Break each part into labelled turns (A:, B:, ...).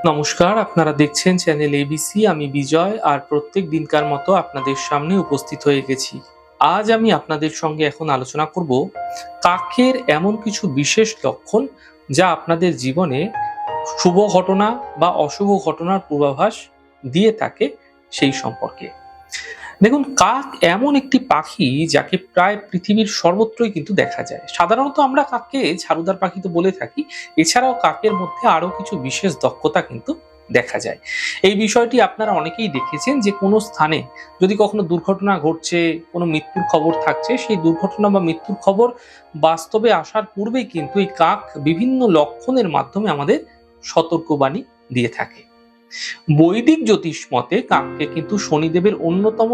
A: নমস্কার, আপনারা দেখছেন চ্যানেল এবিসি আমি বিজয় আর প্রত্যেক দিনকার মতো আপনাদের সামনে উপস্থিত হয়ে গেছি। আজ আমি আপনাদের সঙ্গে এখন আলোচনা করব কাকের এমন কিছু বিশেষ লক্ষণ যা আপনাদের জীবনে শুভ ঘটনা বা অশুভ ঘটনার পূর্বাভাস দিয়ে থাকে সেই সম্পর্কে। দেখুন, কাক এমন একটি পাখি যাকে প্রায় পৃথিবীর সর্বত্রই কিন্তু দেখা যায়। সাধারণত আমরা কাককে ঝাড়ুদার পাখি তো বলে থাকি। এছাড়াও কাকের মধ্যে আরও কিছু বিশেষ দক্ষতা কিন্তু দেখা যায়। এই বিষয়টি আপনারা অনেকেই দেখেছেন যে কোনো স্থানে যদি কখনো দুর্ঘটনা ঘটছে, কোনো মৃত্যুর খবর থাকছে, সেই দুর্ঘটনা বা মৃত্যুর খবর বাস্তবে আসার পূর্বেই কিন্তু এই কাক বিভিন্ন লক্ষণের মাধ্যমে আমাদের সতর্কবাণী দিয়ে থাকে। বৈদিক জ্যোতিষ মতে কাককে কিন্তু শনিদেবের অন্যতম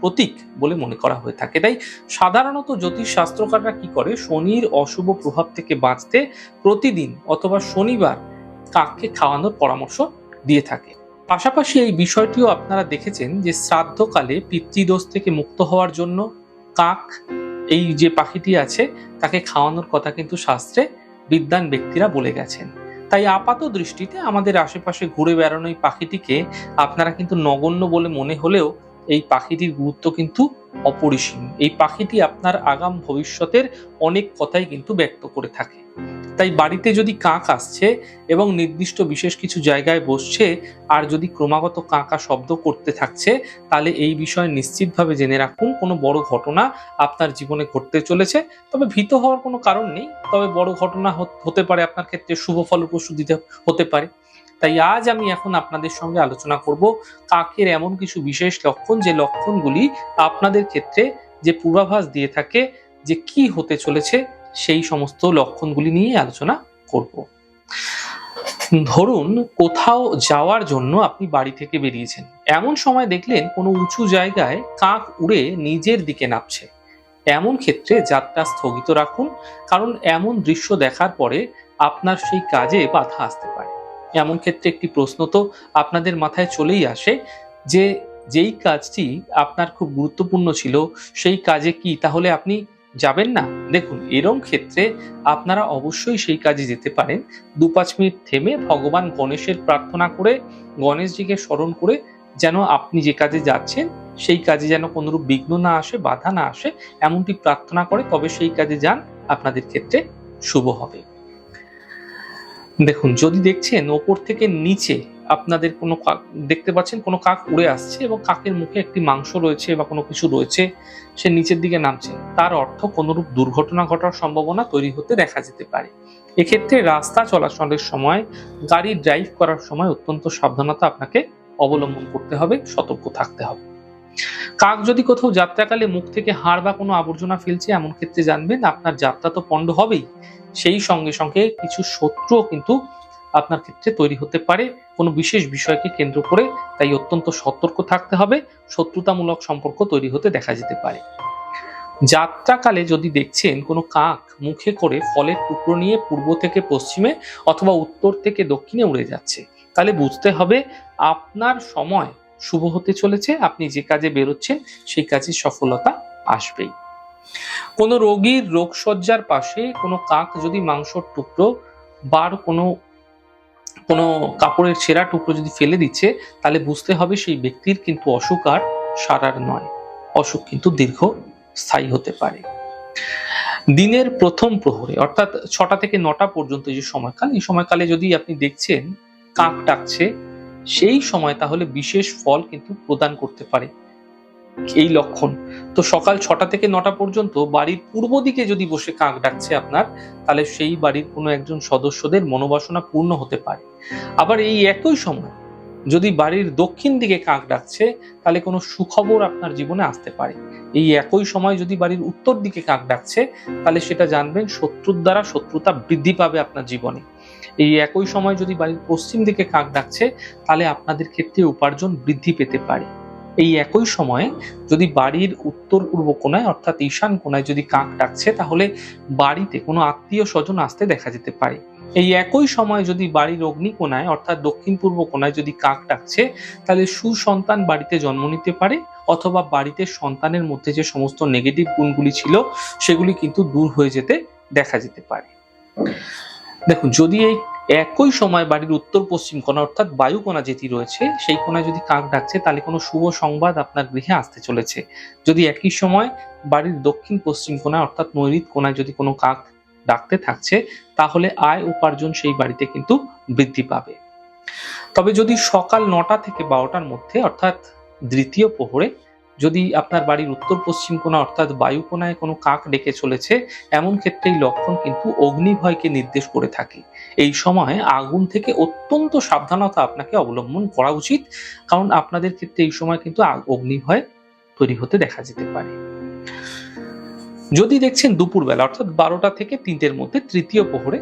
A: প্রতীক বলে মনে করা হয়ে থাকে। তাই সাধারণত জ্যোতিষ শাস্ত্রকাররা কি করে? শনির অশুভ প্রভাব থেকে বাঁচতে প্রতিদিন অথবা শনিবার কাককে খাওয়ানোর পরামর্শ দিয়ে থাকে। পাশাপাশি এই বিষয়টিও আপনারা দেখেছেন যে শ্রাদ্ধকালে পিতৃদোষ থেকে মুক্ত হওয়ার জন্য কাক, এই যে পাখিটি আছে, তাকে খাওয়ানোর কথা কিন্তু শাস্ত্রে বিদ্যান ব্যক্তিরা বলে গেছেন। তাই আপাত দৃষ্টিতে আমাদের আশেপাশে ঘুরে বেড়ানো এই পাখিটিকে আপনারা কিন্তু নগণ্য বলে মনে হলেও এই পাখিটির গুরুত্ব কিন্তু অপরিসীম। এই পাখিটি আপনার আগাম ভবিষ্যতের অনেক কথাই কিন্তু ব্যক্ত করে থাকে। তাই বাড়িতে যদি কাক আসছে এবং নির্দিষ্ট বিশেষ কিছু জায়গায় বসছে আর যদি ক্রমাগত কাঁকা শব্দ করতে থাকছে, তাহলে এই বিষয়ে নিশ্চিতভাবে জেনে রাখুন, কোনো বড় ঘটনা আপনার জীবনে ঘটতে চলেছে। তবে ভীত হওয়ার কোনো কারণ নেই, তবে বড় ঘটনা হত- পারে আপনার ক্ষেত্রে শুভ ফলপ্রসূ দিতে হতে পারে। তাই আজ আমি এখন আপনাদের সঙ্গে আলোচনা করব কাকের এমন কিছু বিশেষ লক্ষণ, যে লক্ষণগুলি আপনাদের ক্ষেত্রে যে পূর্বাভাস দিয়ে থাকে, যে কি হতে চলেছে সেই সমস্ত লক্ষণগুলি নিয়ে আলোচনা করব। ধরুন, কোথাও যাওয়ার জন্য আপনি বাড়ি থেকে বেরিয়েছেন। এমন সময় দেখলেন কোনো উঁচু জায়গায় কাক উড়ে নিজের দিকে নামছে। এমন ক্ষেত্রে যাত্রা স্থগিত রাখুন, কারণ এমন দৃশ্য দেখার পরে আপনার সেই কাজে বাধা আসতে পারে। এমন ক্ষেত্রে একটি প্রশ্ন তো আপনাদের মাথায় চলেই আসে যে, যেই কাজটি আপনার খুব গুরুত্বপূর্ণ ছিল, সেই কাজে কি তাহলে আপনি যাবেন না? দেখুন, এরম ক্ষেত্রে আপনারা অবশ্যই সেই কাজে যেতে পারেন। দু পাঁচ মিনিট থেমে ভগবান গণেশের প্রার্থনা করে, গণেশজিকে স্মরণ করে যেন আপনি যে কাজে যাচ্ছেন, সেই কাজে যেন কোনোরূপ বিঘ্ন না আসে, বাধা না আসে, এমনটি প্রার্থনা করে, তবে সেই কাজে যান, আপনাদের ক্ষেত্রে শুভ হবে। দেখুন, যদি দেখছেন ওপর থেকে নিচে আপনাদের কোনো কাক, দেখতে পাচ্ছেন, কোনো কাক উড়ে আসছে এবং কাকের মুখে একটি মাংস রয়েছে বা কোনো কিছু রয়েছে, সে নিচের দিকে নামছে। তার অর্থ কোনোরূপ দুর্ঘটনা ঘটার সম্ভাবনা তৈরি হতে দেখা যেতে পারে। এক্ষেত্রে রাস্তা চলাচলের সময়, গাড়ি ড্রাইভ করার সময় অত্যন্ত সাবধানতা আপনাকে অবলম্বন করতে হবে, সতর্ক থাকতে হবে। কাক যদি কোথাও যাত্রাকালে মুখ থেকে হাড় বা কোনো আবর্জনা ফেলছে, এমন ক্ষেত্রে জানবেন আপনার যাত্রা তো পণ্ড হবেই। সেই সঙ্গে সঙ্গে কিছু শত্রুও কিন্তু আপনার ক্ষেত্রে তৈরি হতে পারে। কোনো বিশেষ বিষয়কে কেন্দ্র করে তাই অত্যন্ত সতর্ক থাকতে হবে। শত্রুতামূলক সম্পর্ক তৈরি হতে দেখা যেতে পারে। যাত্রাকালে যদি দেখছেন কোনো কাক মুখে করে ফলের টুকরো নিয়ে পূর্ব থেকে পশ্চিমে অথবা উত্তর থেকে দক্ষিণে উড়ে যাচ্ছে, তাহলে বুঝতে হবে আপনার সময় শুভ হতে চলেছে, আপনি যে কাজে বেরোচ্ছেন সেই কাজে সফলতা আসবেই। কোনো রোগীর রোগসজ্জার পাশে কোনো কাক যদি মাংসর টুকরো বার কোনো কোনো কাপড়ের ছেঁড়া টুকরো যদি ফেলে দিচ্ছে, তাহলে বুঝতে হবে সেই ব্যক্তির কিন্তু অসুখ আর সারার নয়। অসুখ কিন্তু দীর্ঘ স্থায়ী হতে পারে। দিনের প্রথম প্রহরে, অর্থাৎ ছটা থেকে নটা পর্যন্ত যে সময়কাল, এই সময়কালে যদি আপনি দেখছেন কাক ডাকছে, সেই সময় তাহলে বিশেষ ফল কিন্তু প্রদান করতে পারে। এই লক্ষণ। তো সকাল ছটা থেকে নটা পর্যন্ত বাড়ির পূর্ব দিকে যদি বসে কাক ডাকছে আপনার, তাহলে সেই বাড়ির কোনো একজন সদস্যদের মনোবাসনা পূর্ণ হতে পারে। আবার এই একই সময় যদি বাড়ির দক্ষিণ দিকে কাক ডাকছে, তাহলে কোনো সুখবর আপনার জীবনে আসতে পারে। এই একই সময় যদি বাড়ির উত্তর দিকে কাক ডাকছে, তাহলে সেটা জানবেন শত্রুর দ্বারা শত্রুতা বৃদ্ধি পাবে আপনার জীবনে। এই একই সময় যদি বাড়ির পশ্চিম দিকে কাক ডাকছে, তাহলে আপনাদের ক্ষেত্রে উপার্জন বৃদ্ধি পেতে পারে। এই একই সময়ে যদি বাড়ির উত্তর পূর্ব কোণায়, অর্থাৎ ঈশান কোণায় যদি কাক ডাকছে, তাহলে বাড়িতে কোনো আত্মীয় স্বজন আসতে দেখা যেতে পারে। এই একই সময় যদি বাড়ির অগ্নি কোণায়, অর্থাৎ দক্ষিণ পূর্ব কোণায় যদি কাক ডাকছে, তাহলে সুসন্তান বাড়িতে জন্ম নিতে পারে, অথবা বাড়িতে সন্তানের মধ্যে যে সমস্ত নেগেটিভ গুণগুলি ছিল, সেগুলি কিন্তু দূর হয়ে যেতে দেখা যেতে পারে। দেখুন, যদি এই একই সময় বাড়ির উত্তর পশ্চিম কোণা অর্থাৎ বায়ু কোণা যেটি রয়েছে, সেই কোণায় যদি কাক ডাকছে, তাহলে কোনো শুভ সংবাদ আপনার গৃহে আসতে চলেছে। যদি একই সময় বাড়ির দক্ষিণ পশ্চিম কোণা অর্থাৎ নৈরিত কোণায় যদি কোনো কাক ডাকতে থাকছে, তাহলে আয় উপার্জন সেই বাড়িতে কিন্তু বৃদ্ধি পাবে। তবে যদি সকাল নটা থেকে বারোটার মধ্যে, অর্থাৎ দ্বিতীয় প্রহরে যদি আপনার বাড়ির উত্তর পশ্চিম কোণা অর্থাৎ বায়ু কোণায় কোনো কাক ডেকে চলেছে, এমন ক্ষেত্রে এই লক্ষণ কিন্তু অগ্নিভয়কে নির্দেশ করে থাকে। এই সময় আগুন থেকে অত্যন্ত সাবধানতা আপনাকে অবলম্বন করা উচিত, কারণ আপনাদের ক্ষেত্রে এই সময় কিন্তু অগ্নিভয় তৈরি হতে দেখা যেতে পারে। যদি দেখছেন দুপুরবেলা, অর্থাৎ বারোটা থেকে তিনটের মধ্যে তৃতীয় প্রহরে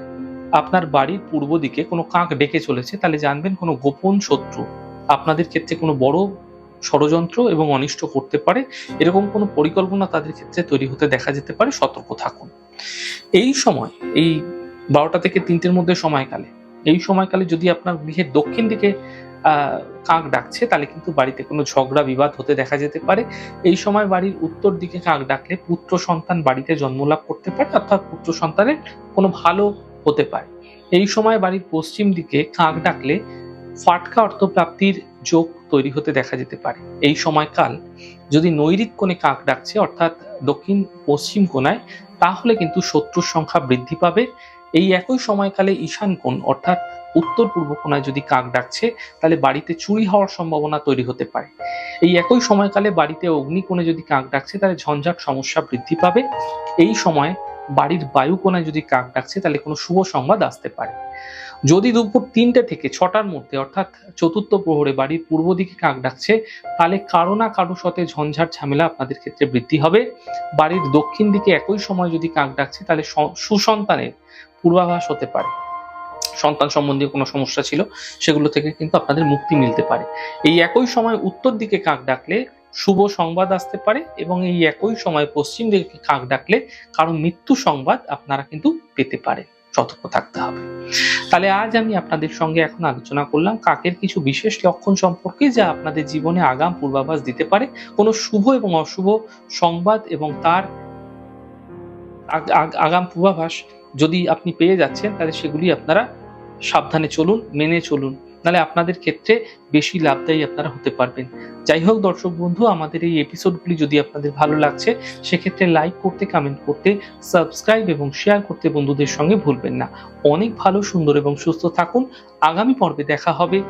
A: আপনার বাড়ির পূর্ব দিকে কোনো কাক ডেকে চলেছে, তাহলে জানবেন কোনো গোপন শত্রু। আপনাদের ক্ষেত্রে কোনো বড় ষড়যন্ত্র এবং অনিষ্ট করতে পারে, এরকম কোনো পরিকল্পনা তাদের ক্ষেত্রে তৈরি হতে দেখা যেতে পারে, সতর্ক থাকুন। এই সময়, এই বারোটা থেকে তিনটের মধ্যে সময়কালে, এই সময়কালে যদি আপনার গৃহের দক্ষিণ দিকে কাক ডাকছে, তাহলে কিন্তু বাড়িতে কোনো ঝগড়া, বিবাদ হতে দেখা যেতে পারে। এই সময় বাড়ির উত্তর দিকে কাক ডাকলে পুত্র সন্তান বাড়িতে জন্মলাভ করতে পারে, অর্থাৎ পুত্র সন্তানের কোনো ভালো হতে পারে। এই সময় বাড়ির পশ্চিম দিকে কাক ডাকলে ফাটকা অর্থপ্রাপ্তির যোগ তৈরি হতে দেখা যেতে পারে। এই সময়কাল যদি নৈরিত কোণে কাক ডাকছে, অর্থাৎ দক্ষিণ পশ্চিম কোণায়, তাহলে কিন্তু শত্রুর সংখ্যা বৃদ্ধি পাবে। এই একই সময়কালে ঈশান কোণ, অর্থাৎ উত্তর পূর্ব কোণায় যদি কাক ডাকছে, তাহলে বাড়িতে চুরি হওয়ার সম্ভাবনা তৈরি হতে পারে। এই একই সময়কালে বাড়িতে অগ্নিকোণে যদি কাক ডাকছে, তাহলে ঝঞ্ঝাট সমস্যা বৃদ্ধি পাবে। এই সময় বাড়ির বায়ু কোণায় যদি কাক ডাকছে, তাহলে কোনো শুভ সংবাদ আসতে পারে। যদি দুপুর তিনটে থেকে ছটার মধ্যে, অর্থাৎ চতুর্থ প্রহরে বাড়ির পূর্ব দিকে কাক ডাকছে, তাহলে কারও না কারও সাথে ঝঞ্ঝাট ঝামেলা আপনাদের ক্ষেত্রে বৃদ্ধি হবে। বাড়ির দক্ষিণ দিকে একই সময় যদি কাক ডাকছে, তাহলে সুসন্তানের পূর্বাভাস হতে পারে। সন্তান সম্বন্ধীয় কোনো সমস্যা ছিল, সেগুলো থেকে কিন্তু আপনাদের মুক্তি মিলতে পারে। এই একই সময় উত্তর দিকে কাক ডাকলে শুভ সংবাদ আসতে পারে এবং এই একই সময় পশ্চিম দিকে কাক ডাকলে কারও মৃত্যু সংবাদ আপনারা কিন্তু পেতে পারে সতর্ক থাকতে হবে। তাহলে আজ আমি আপনাদের সঙ্গে এখন আলোচনা করলাম কাকের কিছু বিশেষ লক্ষণ সম্পর্কে যা আপনাদের জীবনে আগাম পূর্বাভাস দিতে পারে। কোনো শুভ এবং অশুভ সংবাদ এবং তার আগ- আগ- আগাম পূর্বাভাস যদি আপনি পেয়ে যাচ্ছেন, তাহলে সেগুলি আপনারা সাবধানে চলুন, মেনে চলুন। নাহলে আপনাদের ক্ষেত্রে বেশি লাভদায়ী আপনারা হতে পারবেন। যাই হোক, দর্শক বন্ধু, আমাদের এই এপিসোডগুলি যদি আপনাদের ভালো লাগছে, সেক্ষেত্রে লাইক করতে কমেন্ট করতে সাবস্ক্রাইব এবং শেয়ার করতে বন্ধুদের সঙ্গে ভুলবেন না। অনেক ভালো, সুন্দর এবং সুস্থ থাকুন। আগামী পর্বে দেখা হবে।